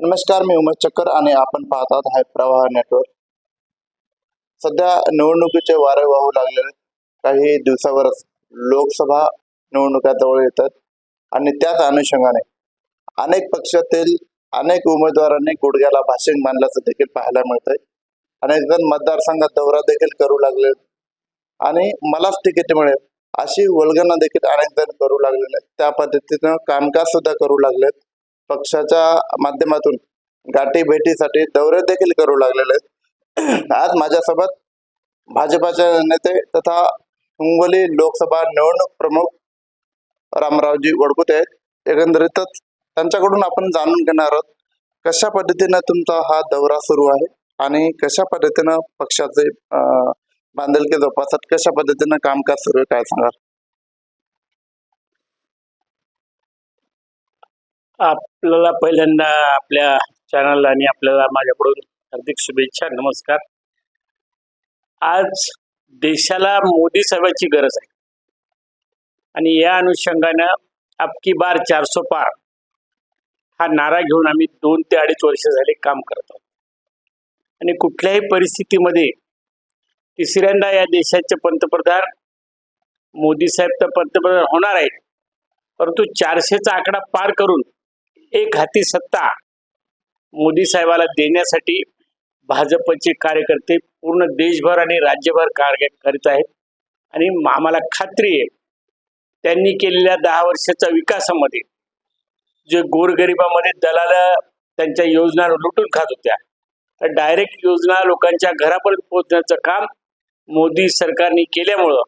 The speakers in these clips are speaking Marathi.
नमस्कार मी उमेश चक्कर आणि आपण पाहतात हाय प्रवाह नेटवर्क सध्या निवडणुकीचे वारे वाहू लागलेले काही दिवसावरच लोकसभा निवडणुका जवळ येतात आणि त्याच अनुषंगाने अनेक पक्षातील अनेक उमेदवारांनी गुडघ्याला भाषण मांडल्याचं देखील पाहायला मिळतंय. अनेक जण मतदारसंघात दौरा देखील करू लागले आणि मलाच तिकीट मिळेल अशी वल्गना देखील अनेक जण करू लागलेले त्या पद्धतीनं कामकाज सुद्धा करू लागलेत. पक्षाच्या माध्यमातून गाठी भेटीसाठी दौरे देखील करू लागलेले आहेत. आज माझ्यासोबत भाजपाचे नेते तथा हिंगोली लोकसभा निवडणूक प्रमुख रामरावजी वडकुते आहेत एकंदरीतच त्यांच्याकडून आपण जाणून घेणार आहोत कशा पद्धतीनं तुमचा हा दौरा सुरू आहे आणि कशा पद्धतीनं पक्षाचे अं, बांधिलकी जोपासत कशा पद्धतीनं कामकाज सुरू आहे काय सांगा आपल्याला पहिल्यांदा आपल्या चॅनलला आणि आपल्याला माझ्याकडून हार्दिक शुभेच्छा नमस्कार. आज देशाला मोदी साहेबांची गरज आहे. आणि या अनुषंगानं आपकी बार चारसो पार हा नारा घेऊन आम्ही दोन ते अडीच वर्ष झाले काम करत आहोत. आणि कुठल्याही परिस्थितीमध्ये तिसऱ्यांदा या देशाचे पंतप्रधान मोदी साहेब तर पंतप्रधान होणार आहेत परंतु चारशेचा आकडा पार करून एक हाती सत्ता मोदी साहेबाला देण्यासाठी भाजपचे कार्यकर्ते पूर्ण देशभर आणि राज्यभर कार्य करीत आहेत. आणि आम्हाला खात्री आहे त्यांनी केलेल्या दहा वर्षाच्या विकासामध्ये जे गोरगरिबामध्ये दलाल त्यांच्या योजना लुटून खात होत्या तर डायरेक्ट योजना लोकांच्या घरापर्यंत पोहोचण्याचं काम मोदी सरकारने केल्यामुळं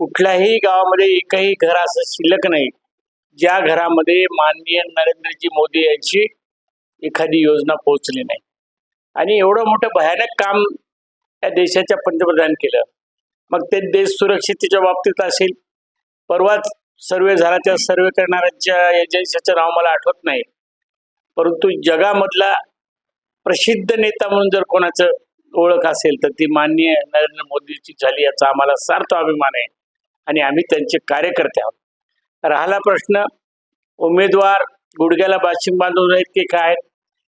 कुठल्याही गावामध्ये एकही घर असं शिल्लक नाही. ज्या घरामध्ये माननीय नरेंद्रजी मोदी यांची एखादी योजना पोहोचली नाही. आणि एवढं मोठं भयानक काम या देशाच्या पंतप्रधान केलं. मग ते देश सुरक्षितेच्या बाबतीत असेल. परवाच सर्वे झाला त्या सर्वे करणाऱ्यांच्या एजन्सीचं नाव मला आठवत नाही. परंतु जगामधला प्रसिद्ध नेता म्हणून जर कोणाचं ओळख असेल तर ती माननीय नरेंद्र मोदीची झाली याचा आम्हाला सार्थ अभिमान आहे. आणि आम्ही त्यांचे कार्यकर्ते आहोत. राहिला प्रश्न. उमेदवार गुडघ्याला बाशिंग बांधून आहेत की काय?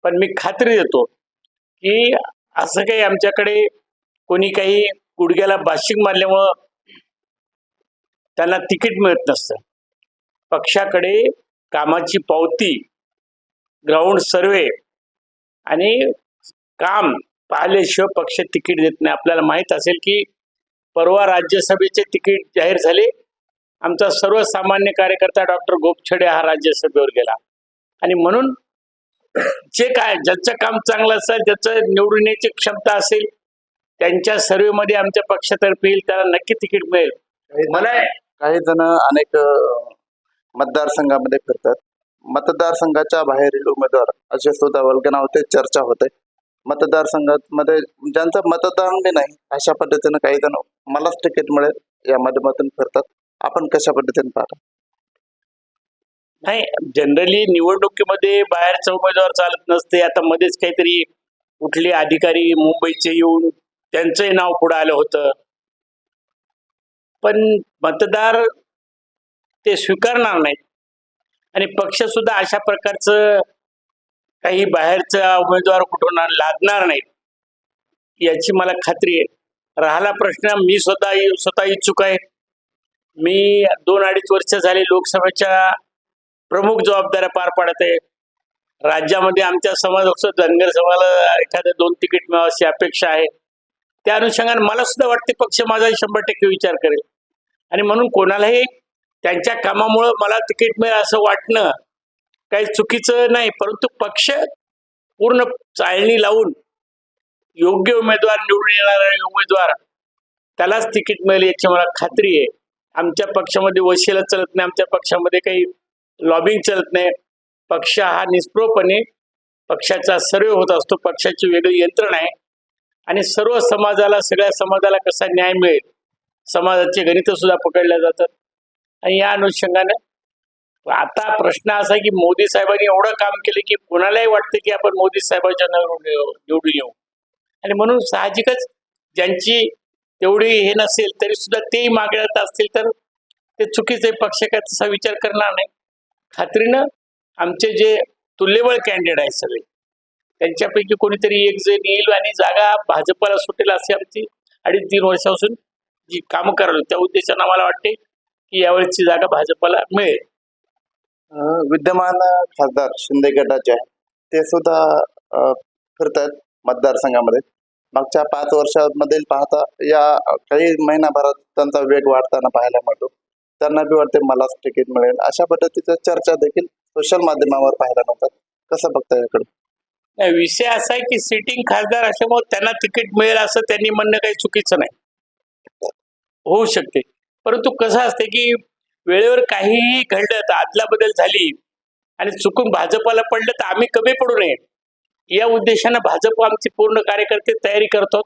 पण मी खात्री देतो की असं काही आमच्याकडे कोणी काही गुडघ्याला बाशिंग मारल्यामुळं त्यांना तिकीट मिळत नसतं. पक्षाकडे कामाची पावती ग्राउंड सर्वे आणि काम पाहिल्याशिवाय पक्ष तिकीट देत नाही. आपल्याला माहीत असेल की परवा राज्यसभेचे तिकीट जाहीर झाले आमचा सर्वसामान्य कार्यकर्ता डॉक्टर गोपछडे हा राज्यसभेवर गेला. आणि म्हणून जे काय ज्याचं काम चांगलं असेल ज्याचं निवडून येण्याची क्षमता असेल त्यांच्या सर्वेमध्ये आमच्या पक्षातर्फे येईल त्याला नक्की तिकीट मिळेल. मला काही जण अनेक मतदारसंघामध्ये फिरतात. मतदारसंघाच्या बाहेरील उमेदवार असे सुद्धा वल्गना होते चर्चा होते. मतदारसंघामध्ये ज्यांचं मतदान बी नाही अशा पद्धतीनं काही जण मलाच तिकीट मिळेल या माध्यमातून फिरतात. आपण कशा पद्धतीने पाहता? नाही जनरली निवडणुकीमध्ये बाहेरचा उमेदवार चालत नसते. आता मध्येच काहीतरी कुठले अधिकारी मुंबईचे येऊन त्यांचंही नाव पुढे आलं होतं. पण मतदार ते स्वीकारणार नाहीत. आणि पक्ष सुद्धा अशा प्रकारचं काही बाहेरचा उमेदवार कुठून लादणार नाहीत. याची मला खात्री आहे. राहिला प्रश्न मी स्वतः स्वतः इच्छुक आहे. मी दोन अडीच वर्ष झाली लोकसभेच्या प्रमुख जबाबदाऱ्या पार पाडत आहे. राज्यामध्ये आमच्या समाज धनगर समाजाला एखादं दोन तिकीट मिळावं अशी अपेक्षा आहे. त्या अनुषंगाने मला सुद्धा वाटते पक्ष माझा शंभर टक्के विचार करेल. आणि म्हणून कोणालाही त्यांच्या कामामुळं मला तिकीट मिळेल असं वाटणं काही चुकीचं नाही परंतु पक्ष पूर्ण चाळणी लावून योग्य उमेदवार निवडून येणारा उमेदवार त्यालाच तिकीट मिळेल याची मला खात्री आहे. आमच्या पक्षामध्ये वशिला चालत नाही आमच्या पक्षामध्ये काही लॉबिंग चालत नाही. पक्ष हा निष्प्रभपणे पक्षाचा सर्वे होत असतो पक्षाची वेगळी यंत्रणा आहे. आणि सर्व समाजाला सगळ्या समाजाला कसा न्याय मिळेल? समाजाचे गणित सुद्धा पकडल्या जातात. आणि या अनुषंगाने आता प्रश्न असा आहे की मोदी साहेबांनी एवढं काम केलं की कोणालाही वाटतं की आपण मोदी साहेबांच्या निवडून येऊ. आणि म्हणून साहजिकच ज्यांची तेवढी हे नसेल तरी सुद्धा तेही मागण्यात असतील तर ते चुकीचे पक्ष काय तसा विचार करणार नाही. खात्रीनं आमचे जे तुल्यबळ कॅन्डिडेट आहेत सगळे त्यांच्यापैकी कोणीतरी एक जण येईल आणि जागा भाजपला सुटेल अशी आमची अडीच तीन वर्षापासून जी कामं करायला त्या उद्देशानं आम्हाला वाटते की यावेळेची जागा भाजपला मिळेल. विद्यमान खासदार शिंदे गटाचे ते सुद्धा फिरतात मतदारसंघामध्ये. मागच्या पाच वर्षांमधील पाहता या काही महिनाभरात त्यांचा वेग वाढताना पाहायला मिळतो. त्यांना बी वाटते मलाच तिकीट मिळेल. अशा पद्धतीच्या चर्चा देखील सोशल माध्यमावर पाहायला मिळतात. कसं बघता याकडे? नाही विषय असा आहे की सिटिंग खासदार असल्यामुळे त्यांना तिकीट मिळेल असं त्यांनी म्हणणं काही चुकीचं नाही. होऊ शकते. परंतु कसं असते की वेळेवर काहीही घडलं तर आदला बदल झाली आणि चुकून भाजपाला पडलं तर आम्ही कमी पडू नये. या उद्देशानं भाजप आमची पूर्ण कार्यकर्ते तयारी करतो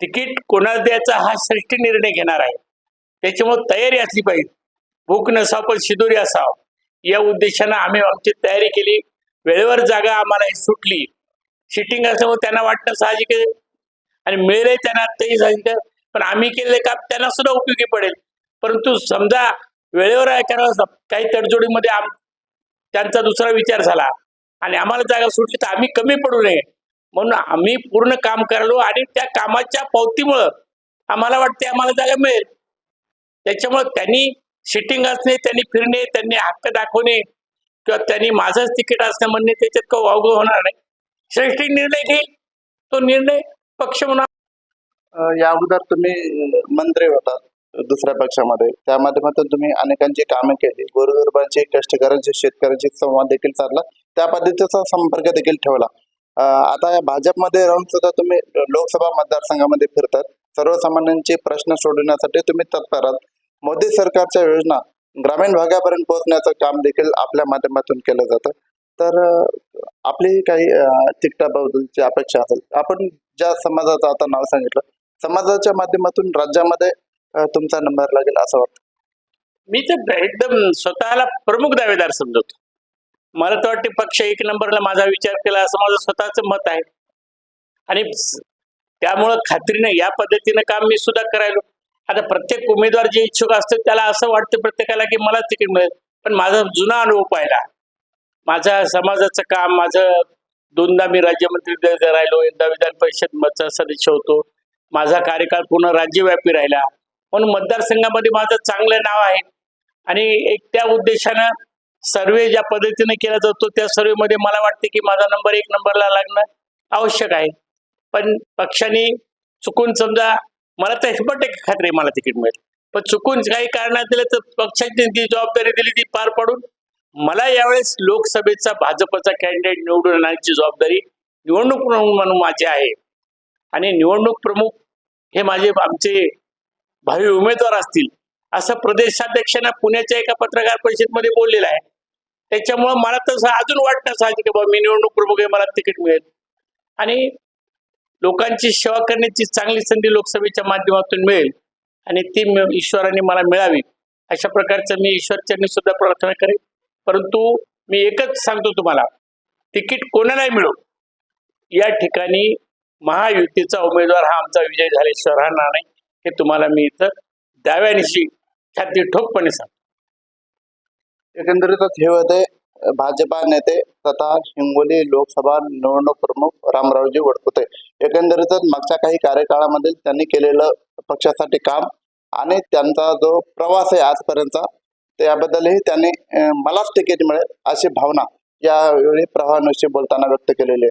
तिकीट कोणाला द्यायचा हा श्रेष्ठ निर्णय घेणार आहे. त्याच्यामुळे तयारी असली पाहिजे. भूक नसावं पण शिदोरी असावं. या उद्देशानं आम्ही आमची तयारी केली. वेळेवर जागा आम्हाला सुटली. शिटिंग असल्यामुळे त्यांना वाटणं साहजिक आहे. आणि मिळेल त्यांना तेही साहजिक पण आम्ही केले काम त्यांना सुद्धा उपयोगी पडेल. परंतु समजा वेळेवर आहे कारण काही तडजोडीमध्ये आम त्यांचा दुसरा विचार झाला. आणि आम्हाला जागा सुटली तर आम्ही कमी पडू नये. म्हणून आम्ही पूर्ण काम करालो आणि त्या कामाच्या पावतीमुळं आम्हाला वाटते आम्हाला जागा मिळेल. त्याच्यामुळे त्यांनी शिटिंग असणे त्यांनी फिरणे त्यांनी हक्क दाखवणे किंवा त्यांनी माझंच तिकीट असणं म्हणणे त्याच्यात काही वावगं होणार नाही. श्रेष्ठ निर्णय घेईल तो निर्णय पक्ष म्हणून या अगोदर तुम्ही मंत्री होतात दुसऱ्या पक्षामध्ये. त्या माध्यमातून तुम्ही अनेकांची कामे केली. गोरगरिबांची कष्टकऱ्यांची शेतकऱ्यांची संवाद देखील चालला त्या पद्धतीचा संपर्क देखील ठेवला. आता या भाजपमध्ये राहून सुद्धा तुम्ही लोकसभा मतदारसंघामध्ये फिरतात. सर्वसामान्यांचे प्रश्न सोडवण्यासाठी तुम्ही तत्पर आहात मोदी सरकारच्या योजना ग्रामीण भागापर्यंत पोहोचण्याचं काम देखील आपल्या माध्यमातून केलं जातं. तर आपली काही तिकटाबद्दलची अपेक्षा असेल. आपण ज्या समाजाचं आता नाव सांगितलं समाजाच्या माध्यमातून राज्यामध्ये तुमचा नंबर लागेल असं वाटतं. मी तर एकदम स्वतःला प्रमुख दावेदार समजवतो. मला तर वाटते पक्ष एक नंबरला माझा विचार केला असं माझं स्वतःचं मत आहे. आणि त्यामुळं खात्रीने या पद्धतीनं काम मी सुद्धा करायलो. आता प्रत्येक उमेदवार जे इच्छुक असतो त्याला असं वाटतं प्रत्येकाला की मला तिकीट मिळेल. पण माझा जुना अनुभव पाहिला. माझा समाजाचं काम माझं दोनदा मी राज्यमंत्री राहिलो एकदा विधान परिषद मधचा सदस्य होतो. माझा कार्यकाळ पूर्ण राज्यव्यापी राहिला. म्हणून मतदारसंघामध्ये माझं चांगलं नाव आहे. आणि एक त्या उद्देशानं सर्वे ज्या पद्धतीने केला जातो त्या सर्वेमध्ये मला वाटते की माझा नंबर एक नंबरला लागणं आवश्यक आहे. पण पक्षाने चुकून समजा मला तर शंभर टक्के खात्री आहे मला तिकीट मिळेल. पण चुकून काही कारणात दिलं तर पक्षाची जी जबाबदारी दिली ती पार पाडून. मला यावेळेस लोकसभेचा भाजपचा कॅन्डिडेट निवडून आणण्याची जबाबदारी निवडणूक प्रमुख म्हणून माझी आहे. आणि निवडणूक प्रमुख हे माझे आमचे भावी उमेदवार असतील असं प्रदेशाध्यक्षांना पुण्याच्या एका पत्रकार परिषदेमध्ये बोललेलं आहे. त्याच्यामुळं मला तसं अजून वाटतं साहजिक बाबा मी निवडणूक प्रमुख आहे मला तिकीट मिळेल. आणि लोकांची सेवा करण्याची चांगली संधी लोकसभेच्या माध्यमातून मिळेल. आणि ती ईश्वराने मला मिळावी. अशा प्रकारचं मी ईश्वरचरणी सुद्धा प्रार्थना करेन. परंतु मी एकच सांगतो तुम्हाला तिकीट कोणालाही मिळो. या ठिकाणी महायुतीचा उमेदवार हा आमचा विजय झाल्याशिवाय राहणार नाही हे तुम्हाला मी इथं दाव्यानिशी छाती ठोकपणे सांगतो. एकंदरीतच हे होते भाजपा नेते तथा हिंगोली लोकसभा निवडणूक प्रमुख रामरावजी वडकुते. एकंदरीतच मागच्या काही कार्यकाळामध्ये त्यांनी केलेलं पक्षासाठी काम आणि त्यांचा जो प्रवास आहे आजपर्यंतचा त्याबद्दलही त्यांनी मलाच तिकीट मिळेल अशी भावना यावेळी प्रवाहानुशी बोलताना व्यक्त केलेली आहे.